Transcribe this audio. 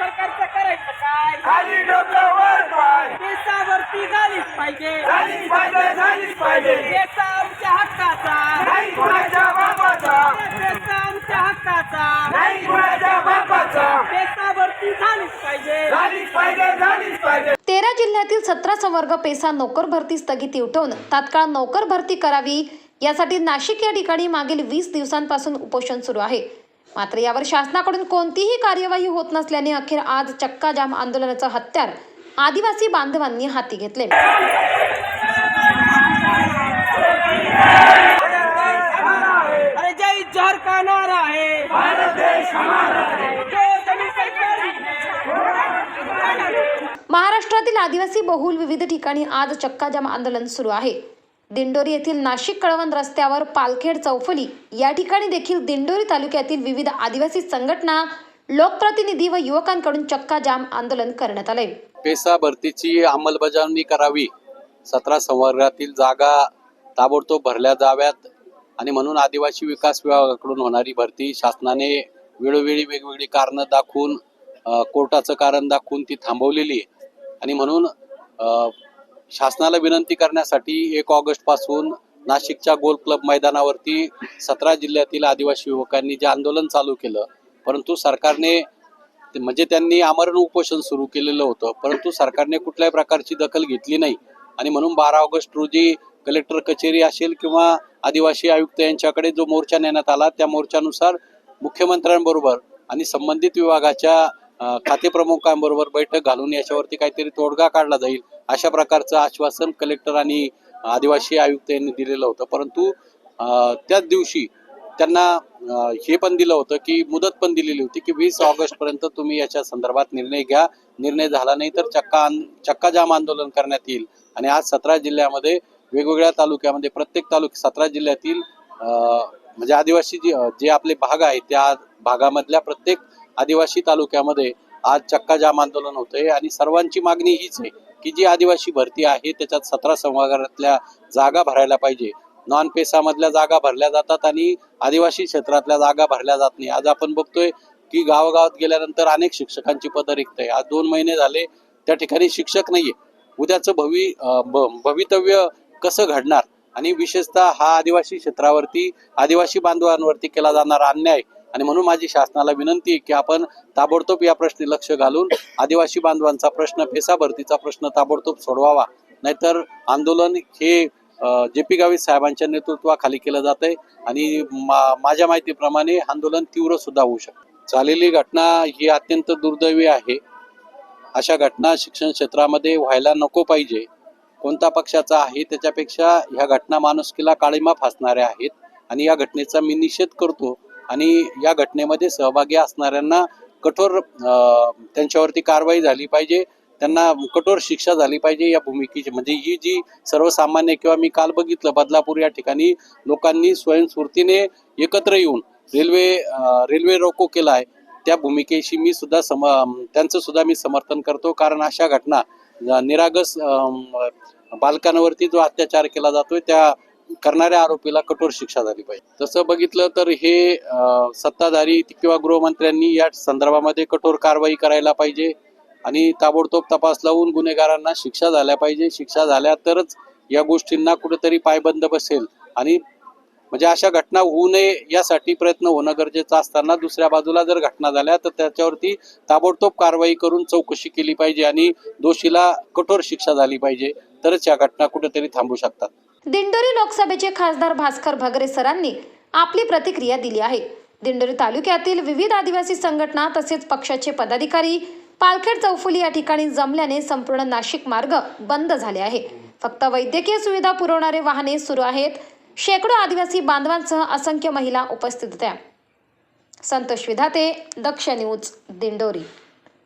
सरकारचं करायचं काय? खाली डोकं वर पाय. देशावरती झालीच पाहिजे. झालीच पाहिजे झालीच पाहिजे. देश आमच्या हक्काचा. नाही कुणाच्या बापाचा. आमच्या हक्काचा. नाही कुणाच्या बापाचा. देशावरती झालीच पाहिजे. झालीच पाहिजे झालीच पाहिजे. तेरा जिल्ह्यातील सतरा संवर्ग पेसा नोकर भरती स्थगिती उठवून तात्काळ नोकर भरती करावी. यासाठी नाशिक या ठिकाणी मागील वीस दिवसांपासून उपोषण सुरू आहे. मात्र यावर शासनाकडून कोणतीही कार्यवाही होत नसल्याने अखेर आज चक्का जाम आंदोलनाचं हत्यार आदिवासी बांधवांनी हाती घेतले. महाराष्ट्रातील आदिवासी बहुल विविध ठिकाणी आज चक्काजाम आंदोलन सुरू आहे. दिंडोरी येथील नाशिक कळवण रस्त्यावर पालखेड चौफली या ठिकाणी देखील दिंडोरी तालुक्यातील विविध आदिवासी संघटना लोकप्रतिनिधी व युवकांकडून चक्काजाम आंदोलन करण्यात आले पेसा भरतीची अंमलबजावणी करावी सतरा संवर्गातील जागा ताबडतोब भरल्या जाव्यात आणि म्हणून आदिवासी विकास विभागाकडून होणारी भरती शासनाने वेळोवेळी वेगवेगळी कारणं दाखवून कोर्टाचं कारण दाखवून ती थांबवलेली आणि म्हणून शासनाला विनंती करण्यासाठी एक ऑगस्टपासून नाशिकच्या गोल क्लब मैदानावरती सतरा जिल्ह्यातील आदिवासी युवकांनी जे आंदोलन चालू केलं परंतु सरकारने ते- म्हणजे त्यांनी आमरण उपोषण सुरू केलेलं होतं परंतु सरकारने कुठल्याही प्रकारची दखल घेतली नाही. आणि म्हणून बारा ऑगस्ट रोजी कलेक्टर कचेरी असेल किंवा आदिवासी आयुक्त यांच्याकडे जो मोर्चा नेण्यात आला त्या मोर्चानुसार मुख्यमंत्र्यांबरोबर आणि संबंधित विभागाच्या खातेप्रमुखांबरोबर बैठक घालून याच्यावरती काहीतरी तोडगा काढला जाईल अशा प्रकारचं आश्वासन कलेक्टर आणि आदिवासी आयुक्त यांनी दिलेलं होतं. परंतु त्याच दिवशी त्यांना हे पण दिलं होतं की मुदत पण दिलेली होती की वीस ऑगस्ट पर्यंत तुम्ही याच्या संदर्भात निर्णय घ्या. निर्णय झाला नाही तर चक्का चक्का जाम आंदोलन करण्यात येईल. आणि आज सतरा जिल्ह्यामध्ये वेगवेगळ्या तालुक्यामध्ये प्रत्येक तालुक सतरा जिल्ह्यातील म्हणजे आदिवासी जे जे आपले भाग आहेत त्या भागामधल्या प्रत्येक आदिवासी तालुक्यामध्ये आज चक्का जाम आंदोलन होतंय. आणि सर्वांची मागणी हीच आहे की जी आदिवासी भरती आहे त्याच्यात सतरा संभागातल्या जागा भरायला पाहिजे. नॉन पेसामधल्या जागा भरल्या जातात आणि आदिवासी क्षेत्रातल्या जागा भरल्या जात नाही. आज आपण बघतोय की गावागावात गेल्यानंतर अनेक शिक्षकांची पदं रिक्त आहे. आज दोन महिने झाले त्या ठिकाणी शिक्षक नाहीये. उद्याचं भवि भवितव्य कसं घडणार? आणि विशेषतः हा आदिवासी क्षेत्रावरती आदिवासी बांधवांवरती केला जाणारा अन्याय आणि म्हणून माझी शासनाला विनंती आहे की आपण ताबडतोब या प्रश्नी लक्ष घालून आदिवासी बांधवांचा प्रश्न फेसा भरतीचा प्रश्न ताबडतोब सोडवावा. नाहीतर आंदोलन हे जे पी गावित साहेबांच्या नेतृत्वाखाली केलं जात आहे आणि मा- माझ्या माहितीप्रमाणे आंदोलन तीव्र सुद्धा होऊ शकतं. झालेली घटना ही अत्यंत दुर्दैवी आहे. अशा घटना शिक्षण क्षेत्रामध्ये व्हायला नको पाहिजे. कोणता पक्षाचा आहे त्याच्यापेक्षा ह्या घटना माणुसकीला काळीमा फासणाऱ्या आहेत आणि या घटनेचा मी निषेध करतो आणि या घटनेमध्ये सहभागी असणाऱ्यांना कठोर त्यांच्यावरती कारवाई झाली पाहिजे. त्यांना कठोर शिक्षा झाली पाहिजे या भूमिकेची. म्हणजे ही जी सर्वसामान्य किंवा मी काल बघितलं बदलापूर या ठिकाणी लोकांनी स्वयंस्फूर्तीने एकत्र येऊन रेल्वे रेल्वे रोको केला आहे. त्या भूमिकेशी मी सुद्धा सम त्यांचं सुद्धा मी समर्थन करतो. कारण अशा घटना निरागस बालकांवरती जो अत्याचार केला जातोय त्या करणाऱ्या आरोपीला कठोर शिक्षा झाली पाहिजे. तसं बघितलं तर हे सत्ताधारी किंवा गृहमंत्र्यांनी या संदर्भामध्ये कठोर कारवाई करायला पाहिजे आणि ताबडतोब तपास लावून गुन्हेगारांना शिक्षा झाल्या पाहिजे. शिक्षा झाल्या तरच या गोष्टींना कुठेतरी पायबंद बसेल आणि म्हणजे अशा घटना होऊ नये यासाठी प्रयत्न होणं गरजेचं असताना दुसऱ्या बाजूला जर घटना झाल्या तर त्याच्यावरती ताबडतोब कारवाई करून चौकशी केली पाहिजे आणि दोषीला कठोर शिक्षा झाली पाहिजे. तरच या घटना कुठेतरी थांबू शकतात. दिंडोरी लोकसभेचे खासदार भास्कर भगरे सरांनी आपली प्रतिक्रिया दिली आहे. दिंडोरी तालुक्यातील विविध आदिवासी संघटना तसेच पक्षाचे पदाधिकारी पालखेड चौफुली या ठिकाणी जमल्याने संपूर्ण नाशिक मार्ग बंद झाले आहे. फक्त वैद्यकीय सुविधा पुरवणारे वाहने सुरू आहेत. शेकडो आदिवासी बांधवांसह असंख्य महिला उपस्थित होत्या. संतोष विधाते दक्ष न्यूज दिंडोरी.